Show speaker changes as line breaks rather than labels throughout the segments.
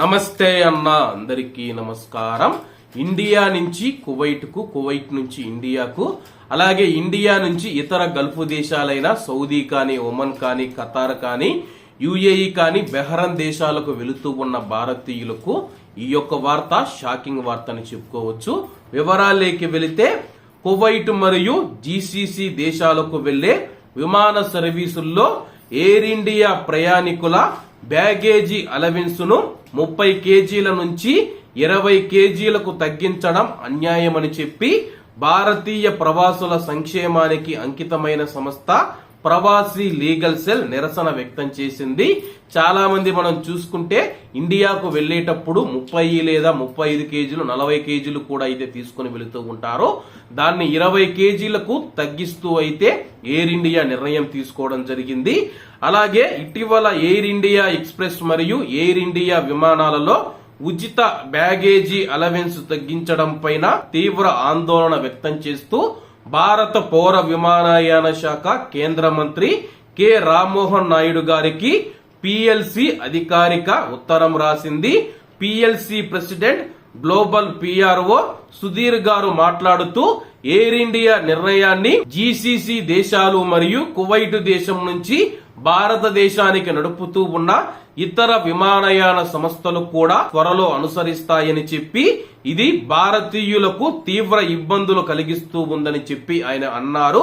నమస్తే అన్న అందరికీ నమస్కారం. ఇండియా నుంచి కువైట్కు కువైట్ నుంచి ఇండియాకు అలాగే ఇండియా నుంచి ఇతర గల్ఫ్ దేశాలైన సౌదీ కానీ ఒమన్ కానీ ఖతార్ కానీ యుఏఈ కానీ బెహరన్ దేశాలకు వెళుతూ ఉన్న భారతీయులకు ఈ యొక్క వార్త షాకింగ్ వార్త అని చెప్పుకోవచ్చు. వివరాలేకి వెళితే కువైట్ మరియు జీసీసీ దేశాలకు వెళ్ళే విమాన సర్వీసుల్లో ఎయిర్ ఇండియా ప్రయాణికుల బ్యాగేజీ అలవెన్స్ను ముప్పై కేజీల నుంచి ఇరవై కేజీలకు తగ్గించడం అన్యాయమని చెప్పి భారతీయ ప్రవాసుల సంక్షేమానికి అంకితమైన సంస్థ ప్రవాసీ లీగల్ సెల్ నిరసన వ్యక్తం చేసింది. చాలా మంది మనం చూసుకుంటే ఇండియాకు వెళ్ళేటప్పుడు ముప్పై లేదా ముప్పై ఐదు కేజీలు నలభై కేజీలు కూడా అయితే తీసుకుని వెళుతూ ఉంటారు. దాన్ని ఇరవై కేజీలకు తగ్గిస్తూ అయితే ఎయిర్ ఇండియా నిర్ణయం తీసుకోవడం జరిగింది. అలాగే ఇటీవల ఎయిర్ ఇండియా ఎక్స్ప్రెస్ మరియు ఎయిర్ ఇండియా విమానాలలో ఉచిత బ్యాగేజీ అలవెన్స్ తగ్గించడం పైన తీవ్ర ఆందోళన వ్యక్తం చేస్తూ భారత పౌర విమానయాన శాఖ కేంద్ర మంత్రి కె. రామ్మోహన్ నాయుడు గారికి పిఎల్సి అధికారిక ఉత్తరం రాసింది. PLC president global PRO Sudheer garu మాట్లాడుతూ ఎయిర్ ఇండియా నిర్ణయాన్ని జీసీసీ దేశాలు మరియు కువైట్ దేశం నుంచి భారతదేశానికి నడుపుతూ ఉన్న ఇతర విమానయాన సంస్థలు కూడా త్వరలో అనుసరిస్తాయని చెప్పి ఇది భారతీయులకు తీవ్ర ఇబ్బందులు కలిగిస్తూ ఉందని చెప్పి ఆయన అన్నారు.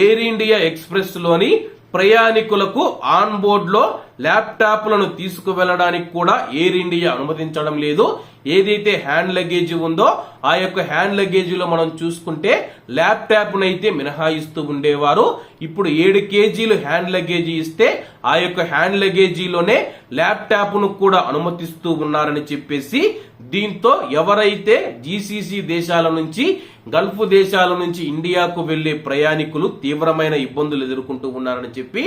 ఎయిర్ ఇండియా ఎక్స్ప్రెస్లోని ప్రయాణికులకు ఆన్ బోర్డులో ల్యాప్టాప్లను తీసుకువెళ్ళడానికి కూడా ఎయిర్ ఇండియా అనుమతించడం లేదు. ఏదైతే హ్యాండ్ లగేజ్ ఉందో ఆ యొక్క హ్యాండ్ లగేజ్లో మనం చూసుకుంటే ల్యాప్టాప్ను అయితే మినహాయిస్తూ ఉండేవారు. ఇప్పుడు ఏడు కేజీలు హ్యాండ్ లగేజీ ఇస్తే ఆ యొక్క హ్యాండ్ లగేజీలోనే ల్యాప్టాప్ను కూడా అనుమతిస్తూ ఉన్నారని చెప్పేసి దీంతో ఎవరైతే జీసీసీ దేశాల నుంచి గల్ఫ్ దేశాల నుంచి ఇండియాకు వెళ్ళే ప్రయాణికులు తీవ్రమైన ఇబ్బందులు ఎదుర్కొంటూ ఉన్నారని చెప్పి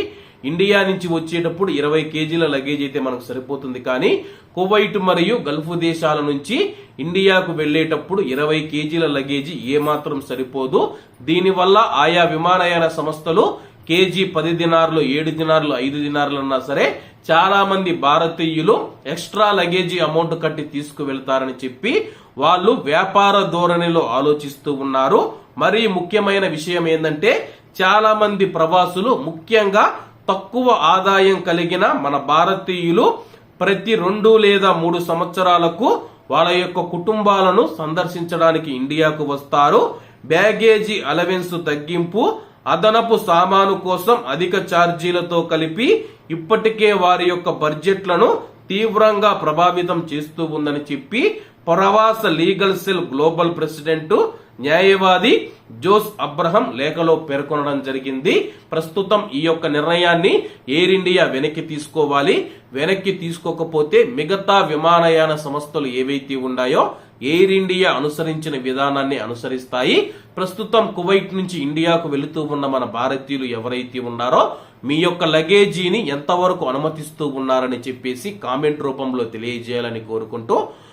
ఇండియా నుంచి వచ్చేటప్పుడు ఇరవై కేజీల లగేజ్ అయితే మనకు సరిపోతుంది. కానీ కువైట్ మరియు గల్ఫ్ దేశాల నుంచి ఇండియాకు వెళ్ళేటప్పుడు ఇరవై కేజీల లగేజీ ఏమాత్రం సరిపోదు. దీనివల్ల ఆయా విమానయాన సంస్థలు కేజీ పది దినార్లు ఏడు దినార్లు ఐదు దినార్లు అన్నా సరే చాలా మంది భారతీయులు ఎక్స్ట్రా లగేజీ అమౌంట్ కట్టి తీసుకువెళ్తారని చెప్పి వాళ్ళు వ్యాపార ధోరణిలో ఆలోచిస్తూ ఉన్నారు. మరి ముఖ్యమైన విషయం ఏంటంటే చాలా మంది ప్రవాసులు ముఖ్యంగా తక్కువ ఆదాయం కలిగిన మన భారతీయులు ప్రతి రెండు లేదా మూడు సంవత్సరాలకు వాళ్ళ యొక్క కుటుంబాలను సందర్శించడానికి ఇండియాకు వస్తారు. బ్యాగేజీ అలవెన్స్ తగ్గింపు అదనపు సామాను కోసం అధిక ఛార్జీలతో కలిపి ఇప్పటికే వారి యొక్క బడ్జెట్లను తీవ్రంగా ప్రభావితం చేస్తూ ఉందని చెప్పి ప్రవాస లీగల్ సెల్ గ్లోబల్ ప్రెసిడెంట్ న్యాయవాది జోస్ అబ్రహం లేఖలో పేర్కొనడం జరిగింది. ప్రస్తుతం ఈ యొక్క నిర్ణయాన్ని ఎయిర్ ఇండియా వెనక్కి తీసుకోవాలి. వెనక్కి తీసుకోకపోతే మిగతా విమానయాన సంస్థలు ఏవైతే ఉన్నాయో ఎయిర్ ఇండియా అనుసరించిన విధానాన్ని అనుసరిస్తాయి. ప్రస్తుతం కువైట్ నుంచి ఇండియాకు వెళుతూ ఉన్న మన భారతీయులు ఎవరైతే ఉన్నారో మీ యొక్క లగేజీని ఎంతవరకు అనుమతిస్తూ ఉన్నారని చెప్పేసి కామెంట్ రూపంలో తెలియజేయాలని కోరుకుంటూ